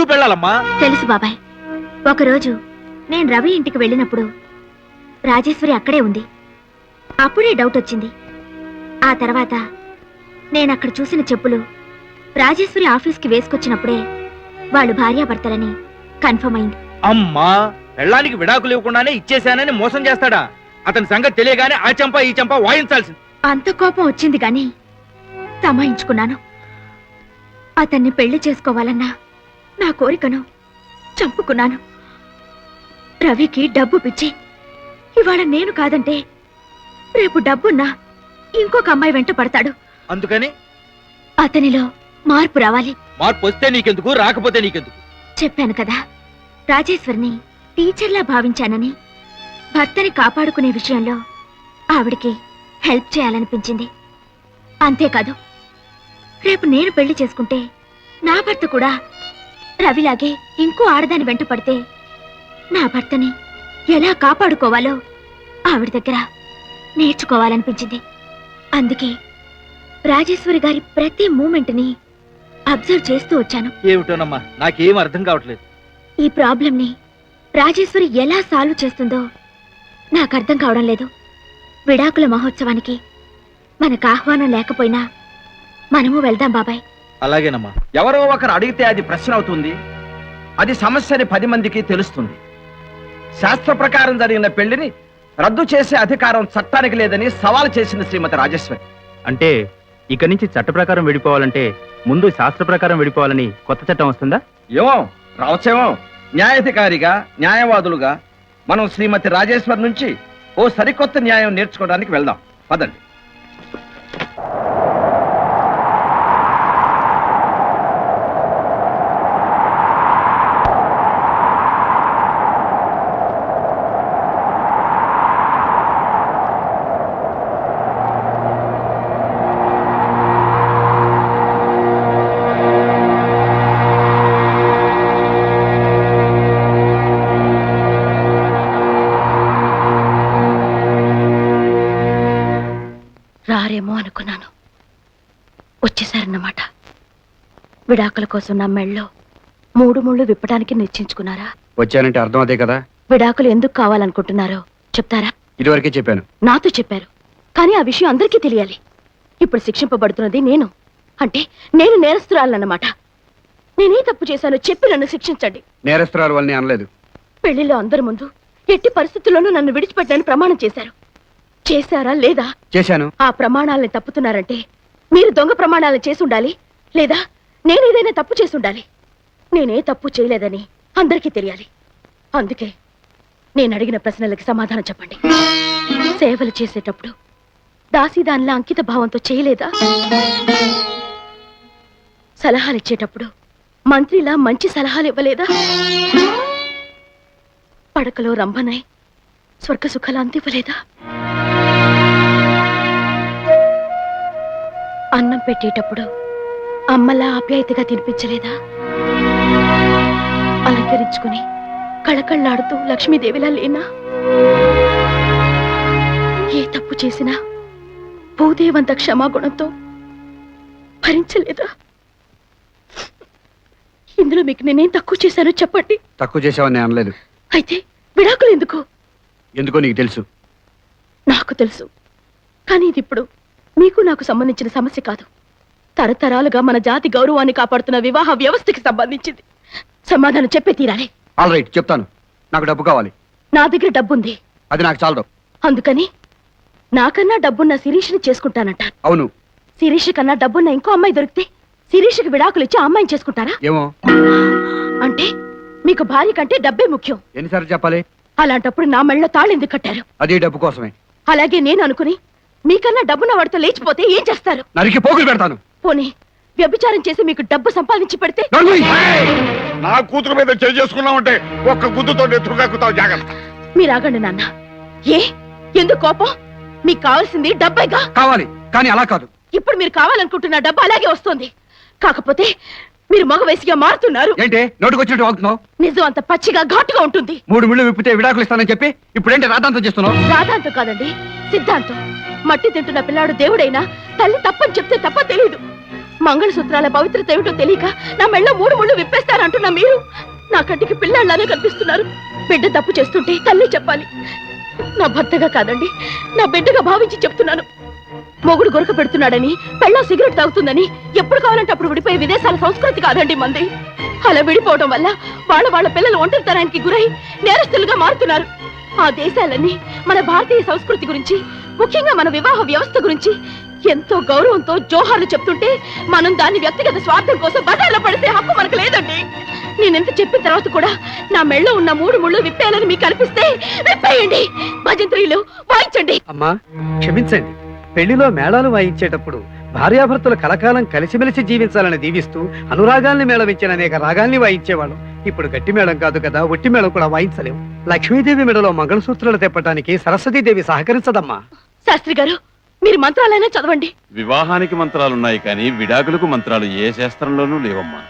మూడు పెళ్ళాలమ్మా? తెలుసు బాబాయ్. ఒకరోజు నేను రవి ఇంటికి వెళ్ళినప్పుడు రాజేశ్వరి అక్కడే ఉంది. అప్పుడే డౌట్ వచ్చింది. ఆ తర్వాత నేను అక్కడ చూసిన చెప్పులు రాజేశ్వరి ఆఫీస్కి వేసుకొచ్చినప్పుడే వాళ్ళు భార్యాభర్తలని కన్ఫర్మ్ అయింది. అమ్మా పెళ్ళానికి విడాకులు ఇవ్వకుండానే ఇచ్చేశానని మోసం చేస్తాడా? అతని సంగతి తెలియగానే ఆ చెంప ఈ చెంప వాయించాల్సింది. అంత కోపం వచ్చింది గాని తమాయించుకున్నాను. అతన్ని పెళ్ళి చేసుకోవాలన్న నా కోరికను చంపుకున్నాను. రవికి డబ్బు పిచ్చి. ఇవాళ నేను కాదంటే రేపు డబ్బున్నా ఇంకొక అమ్మాయి వెంట పడతాడు. అందుకని? అతనిలో మార్పు రావాలి. మార్పు వస్తే నీకెందుకు? రాకపోతే నీకెందుకు? చెప్పాను కదా రాజేశ్వరిని టీచర్లా భావించానని భర్తని కాపాడుకునే విషయంలో ఆవిడికి హెల్ప్ చేయాలనిపించింది. అంతేకాదు రేపు నేను పెళ్ళి చేసుకుంటే నా భర్త కూడా రవిలాగే ఇంకో ఆడదాని వెంట పడితే నా భర్తని ఎలా కాపాడుకోవాలో ఆవిడ దగ్గర నేర్చుకోవాలనిపించింది. అందుకే రాజేశ్వరి గారి ప్రతి మూమెంట్ని అబ్జర్వ్ చేస్తూ వచ్చాను. ఏమిటోనమ్మా నాకేం అర్థం కావట్లేదు. ఈ ప్రాబ్లంని రాజేశ్వరి ఎలా సాల్వ్ చేస్తుందో నాకు అర్థం కావడం లేదు. విడాకుల మహోత్సవానికి మనకు ఆహ్వానం లేకపోయినా మనము వెళ్దాం బాబాయ్. అలాగేనమ్మా. ఎవరో ఒకరు అడిగితే అది ప్రశ్న అవుతుంది. అది సమస్యని పది మందికి తెలుస్తుంది. శాస్త్ర ప్రకారం జరిగిన పెళ్ళిని రద్దు చేసే అధికారం చట్టానికి లేదని సవాల్ చేసింది శ్రీమతి రాజేశ్వరి. అంటే ఇక నుంచి చట్ట ప్రకారం విడిపోవాలంటే ముందు శాస్త్ర ప్రకారం విడిపోవాలని కొత్త చట్టం వస్తుందా? ఏమో రావచ్చేమో. న్యాయాధికారిగా న్యాయవాదులుగా మనం శ్రీమతి రాజేశ్వరి నుంచి ఓ సరికొత్త న్యాయం నేర్చుకోవడానికి వెళ్దాం. పదండి. విడాకుల కోసం నా మెళ్ళలో మూడు ముళ్ళు విప్పడానికి నిశ్చయించుకున్నారా వచ్చానంటే అర్థం అదే కదా? విడాకులు ఎందుకు కావాలనుకుంటున్నారో చెప్తారా? ఇదివరకే చెప్పాను. నాతో చెప్పారు. కానీ ఆ విషయం అందరికీ తెలియాలి. ఇప్పుడు శిక్షింపబడుతున్నది నేను. అంటే నేను నేరస్తురాలన్నమాట నేనే తప్పు చేశానో చెప్పి నన్ను శిక్షించండి. నేరస్తురాలు వాళ్ళని అనలేదు. పెళ్ళిలో అందరి ముందు ఎట్టి పరిస్థితుల్లోనూ నన్ను విడిచిపెట్టని ప్రమాణం చేశారు. చేశారా లేదా? చేశాను. ఆ ప్రమాణాలను తప్పుతున్నారంటే మీరు దొంగ ప్రమాణాలను చేసి ఉండాలి లేదా నేనేదైనా తప్పు చేసి ఉండాలి నేనే తప్పు చేయలేదని అందరికీ తెలియాలి. అందుకే నేను అడిగిన ప్రశ్నలకి సమాధానం చెప్పండి. సేవలు చేసేటప్పుడు దాసీదానిలా అంకిత భావంతో చేయలేదా? సలహాలు ఇచ్చేటప్పుడు మంత్రిలా మంచి సలహాలు ఇవ్వలేదా? పడకలో రంభనై స్వర్గ సుఖాలు అందివ్వలేదా? అన్నం పెట్టేటప్పుడు అమ్మలా ఆప్యాయతగా తినిపించలేదా? అలంకరించుకుని కళకళ్ళాడుతూ లక్ష్మీదేవిలా లేనా? ఏ తప్పు చేసినా భూదేవంత క్షమాగుణంతో భరించలేదా? ఇందులో మీకు నేనేం తక్కువ చేశానో చెప్పండి. తక్కువ చేసావని అనలేదు. అయితే విడాకులు ఎందుకు? ఎందుకో నీకు తెలుసు. నాకు తెలుసు. కానీ ఇది ఇప్పుడు మీకు నాకు సంబంధించిన సమస్య కాదు. తరతరాలుగా మన జాతి గౌరవాన్ని కాపాడుతున్న వివాహ వ్యవస్థకి సంబంధించింది. సమాధానం చెప్పే తీరాలి. ఆల్ రైట్ చెప్తాను. నాకు డబ్బు కావాలి. నా దగ్గర డబ్బుంది. అది నాకు చాలదు. అందుకని నాకన్నా డబ్బున్న శిరీష్ని చేసుకుంటానంట అవును. శిరీష్ కన్నా డబ్బున్న ఇంకో అమ్మాయి దొరికితే శిరీష్కి విడాకులు ఇచ్చి ఆ అమ్మాయిని చేసుకుంటారా? ఏమో. అంటే మీకు భార్య కంటే డబ్బే ముఖ్యం. ఎన్నిసార్లు చెప్పాలి? అలాంటప్పుడు నా మెళ్ళలో తాళెందుకు ఎందుకు కట్టారు? అది డబ్బు కోసమే. అలాగే నేను అనుకుని మీకన్నా డబ్బున్న వాడితో లేచిపోతే ఏం చేస్తారు? నరికి పోగులు పెడతాను. పోనీ వ్యభిచారం చేసి మీకు డబ్బు సంపాదించి పెడితే! నా కూతురు మీద చేయి చేసుకున్నామంటే ఒక్క గుద్దుతో నెత్తురుగాకుతావు జాగ్రత్త. మీరు ఆగండి నాన్న. ఏ? ఎందుకు కోపం? మీకు కావాల్సింది డబ్బేగా? కావాలి కానీ అలా కాదు. ఇప్పుడు మీరు కావాలనుకుంటున్న డబ్బు అలాగే వస్తుంది. కాకపోతే మీరు మగ వయసుగా మారుతున్నారు. ఏంటి? నోటుకు వచ్చినట్టు వాగుతున్నావు? నిజం అంత పచ్చిగా ఘాటుగా ఉంటుంది. మూడు మిళ్ళు విప్పితే విడాకులు ఇస్తానని చెప్పి ఇప్పుడేంటి రాతాంతం చేస్తున్నావు? రాధాంతం కాదండి సిద్ధాంతం. మట్టి తింటున్న పిల్లాడు దేవుడైనా తల్లి తప్పని చెప్తే తప్ప తెలియదు. మంగళసూత్రాల పవిత్రత ఏమిటో తెలియక నా మెళ్ళ మూడు ముళ్ళు విప్పేస్తారంటున్నా మీరు. నా కంటికి పిల్లల్లానే కనిపిస్తున్నారు. బిడ్డ తప్పు చేస్తుంటే తల్లి చెప్పాలి. నా భర్తగా కాదండి నా బిడ్డగా భావించి చెప్తున్నాను. మొగుడు గొరక పెడుతున్నాడని పెళ్ళం సిగరెట్ తాగుతుందని ఎప్పుడు కావాలంటే అప్పుడు విడిపోయే విదేశాల సంస్కృతి కాదండి మంది. అలా విడిపోవడం వల్ల వాళ్ళ వాళ్ళ పిల్లలు ఒంటరితనానికి గురై నేరస్తులుగా మారుతున్నారు. ఆ దేశాలన్నీ మన భారతీయ సంస్కృతి గురించి ముఖ్యంగా మన వివాహ వ్యవస్థ గురించి ఎంతో గౌరవంతో జోహార్లు చెప్తుంటే మనం దాన్ని వ్యక్తిగత స్వార్థం కోసం బజార్లో పడితే హక్కు మనకు లేదండి. నేనెంత చెప్పిన తర్వాత కూడా నా మెళ్ళో ఉన్న మూడు ముళ్ళు విప్పేయాలని మీకు అనిపిస్తే విప్పేయండి. భజంత్రీలు వాయించండి. అమ్మా క్షమించండి. పెళ్ళిలో మేళాలు వాయించేటప్పుడు భార్యాభర్తలు కలకాలం కలిసిమెలిసి జీవించాలని దీవిస్తూ అనురాగాల్ని మేళవించిన అనేక రాగాల్ని వాయించేవాళ్ళం. ఇప్పుడు గట్టి మేళం కాదు కదా ఒట్టి మేళం కూడా వాయించలేం. లక్ష్మీదేవి మెడలో మంగళసూత్రాలు తెప్పటానికి సరస్వతీదేవి సహకరించదమ్మా. శాస్త్రి గారు మీరు మంత్రాలైనా చదవండి. వివాహానికి మంత్రాలున్నాయి కానీ విడాకులకు మంత్రాలు ఏ శాస్త్రంలోనూ లేవమ్మా.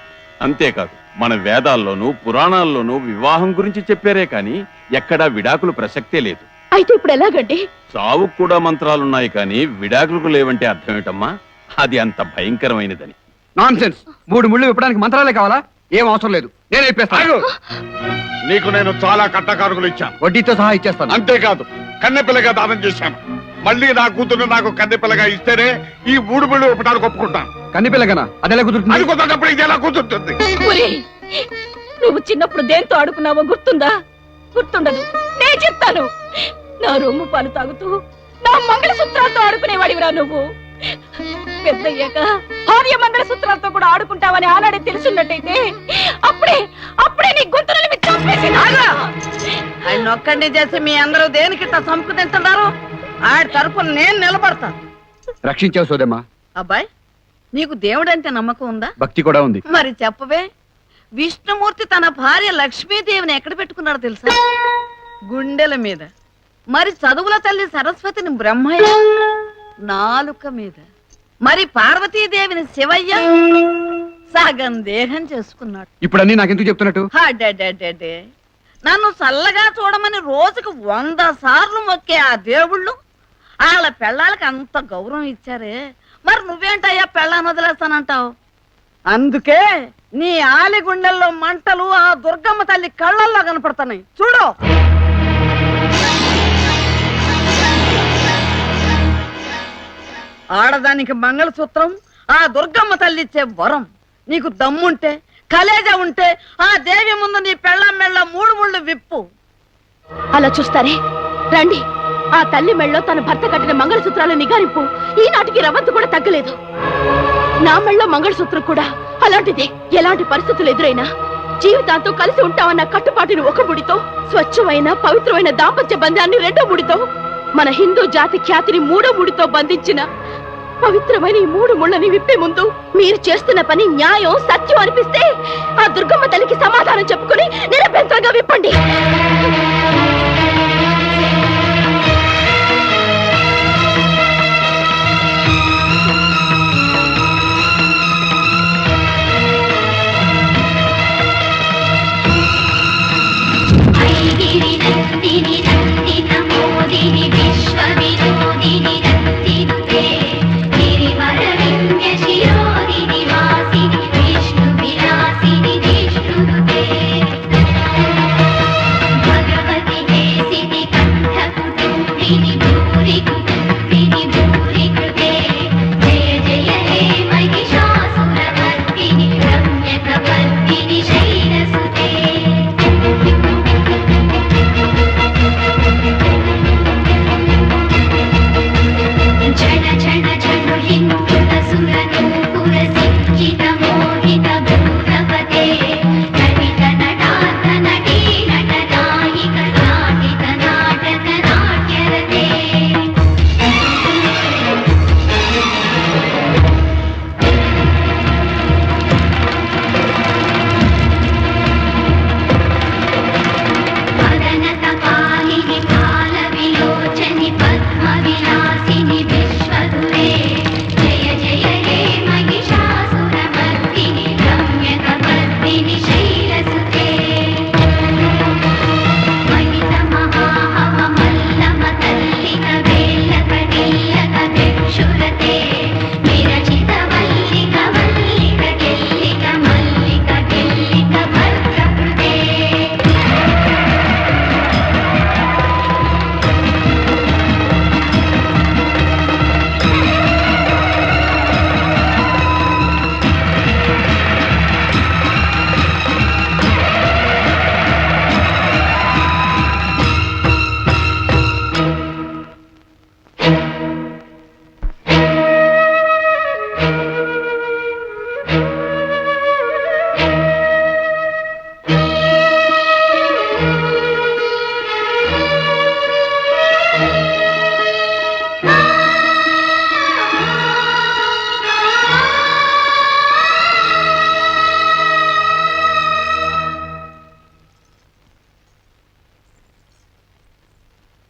అంతేకాదు మన వేదాల్లోనూ పురాణాల్లోనూ వివాహం గురించి చెప్పారే కానీ ఎక్కడా విడాకులు ప్రసక్తే లేదు. అయితే ఇప్పుడు ఎలాగండి? చావుకు కూడా మంత్రాలున్నాయి కానీ విడాకులకు లేవంటే అర్థం ఏంటమ్మా అది అంత భయంకరమైనదని. నాన్ మూడు ముళ్ళు విప్పడానికి మంత్రాలే కావాలా? ఏం అవసరం లేదు. నేను ఇప్పేస్తాను. నీకు నేను చాలా కట్టకారుకులు ఇచ్చాను. వడ్డీతో సహా ఇచ్చేస్తాను. అంతేకాదు కన్నెపిల్లగా దానం చేశాను. మళ్ళీ నా కూతురు నాకు కన్నెపిల్లగా ఇస్తేనే ఈ మూడు బిళ్ళు ఇవ్వడానికి ఒప్పుకుంటాను. కన్నిపిల్లగనా? అదెలా అది కుదురుతుంది? కుదరనప్పుడు ఇది ఎలా ఒరేయ్, నువ్వు చిన్నప్పుడు దేంతో ఆడుకున్నావో గుర్తుందా? గుర్తుండదు. నేను చెప్తాను. నా రొమ్ము పాలు తాగుతూ నా మంగళసూత్రాలతో ఆడుకునేవాడివిరా నువ్వు. పెద్దయ్యాక భార్య మంగళసూత్రాలతో కూడా ఆడుకుంటావని ఆనాడే తెలుసున్నట్టయితే అప్పుడే అప్పుడే నీ గొంతులను మీ చంపేసి ఆయన ఒక్కడిని చేసి మీ అందరూ దేనికి సంపు తింటున్నారు? ఆడి తరపున నేను నిలబడతాను. రక్షించావు సోదమ్మా. అబ్బాయి నీకు దేవుడంటే నమ్మకం ఉందా? భక్తి కూడా ఉంది. మరి చెప్పవే విష్ణుమూర్తి తన భార్య లక్ష్మీదేవిని ఎక్కడ పెట్టుకున్నాడో తెలుసా? గుండెల మీద. మరి చదువుల తల్లి సరస్వతిని బ్రహ్మయ్య? నాలుక మీద. మరి పార్వతీదేవిని శివయ్య? సగం దేహం చేసుకున్నాడు. ఇప్పుడు అన్ని నాకెందుకు చెప్తున్నట్టు. నన్ను చల్లగా చూడమని రోజుకు వంద సార్లు మొక్కే ఆ దేవుళ్ళు వాళ్ళ పెళ్ళాలకి అంత గౌరవం ఇచ్చారే. మరి నువ్వేంటయ్యా పెళ్ళాన్ని వదిలేస్తానంటావు? అందుకే నీ ఆలి గుండెల్లో మంటలు ఆ దుర్గమ్మ తల్లి కళ్ళల్లో కనపడుతున్నాయి. చూడు! ఆడదానికి మంగళసూత్రం ఆ దుర్గమ్మ తల్లిచ్చే వరం. నీకు దమ్ముంటే కలేజ ఉంటే ఆ దేవి ముందు నీ పెళ్ళం మెళ్ళ మూడు ముళ్ళు విప్పు. అలా చూస్తారే? రండి. ఆ తల్లి మెళ్ళో తన భర్త కట్టిన మంగళసూత్రాల నిగారింపు. ఈనాటికి రవంతు కూడా తగ్గలేదు. నా మెళ్ళో మంగళసూత్రం కూడా అలాంటిదే. ఎలాంటి పరిస్థితులు ఎదురైనా? జీవితాంతో కలిసి ఉంటామన్న కట్టుబాటుని ఒక ముడితో స్వచ్ఛమైన పవిత్రమైన దాంపత్య బంధాన్ని రెండో ముడితో మన హిందూ జాతి ఖ్యాతిని మూడో ముడితో బంధించిన పవిత్రమైన ఈ మూడు ముళ్ళని విప్పే ముందు మీరు చేస్తున్న పని న్యాయం సత్యం అనిపిస్తే ఆ దుర్గమ్మ తల్లికి సమాధానం చెప్పుకుని నిరభ్యంతరంగా విప్పండి.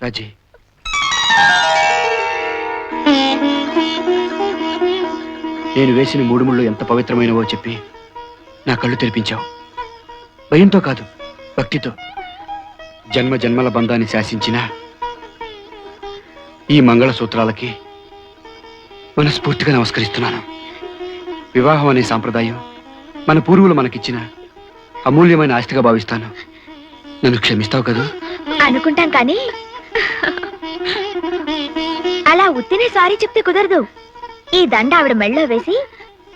రాజీ. నేను వేసిన మూడు ముళ్ళు ఎంత పవిత్రమైనవో చెప్పి నా కళ్ళు తెరిపించావు. భయంతో కాదు భక్తితో. జన్మ జన్మల బంధాన్ని శాసించిన ఈ మంగళసూత్రాలకి మనస్ఫూర్తిగా నమస్కరిస్తున్నాను. వివాహం అనే సాంప్రదాయం మన పూర్వులు మనకిచ్చిన అమూల్యమైన ఆస్తిగా భావిస్తాను. నన్ను క్షమిస్తావు కదా? అనుకుంటాం కానీ అలా ఉత్తినే సారీ చెప్తే కుదరదు. ఈ దండ ఆవిడ మెళ్ళో వేసి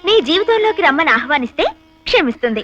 నీ జీవితంలోకి రమ్మని ఆహ్వానిస్తే క్షమిస్తుంది.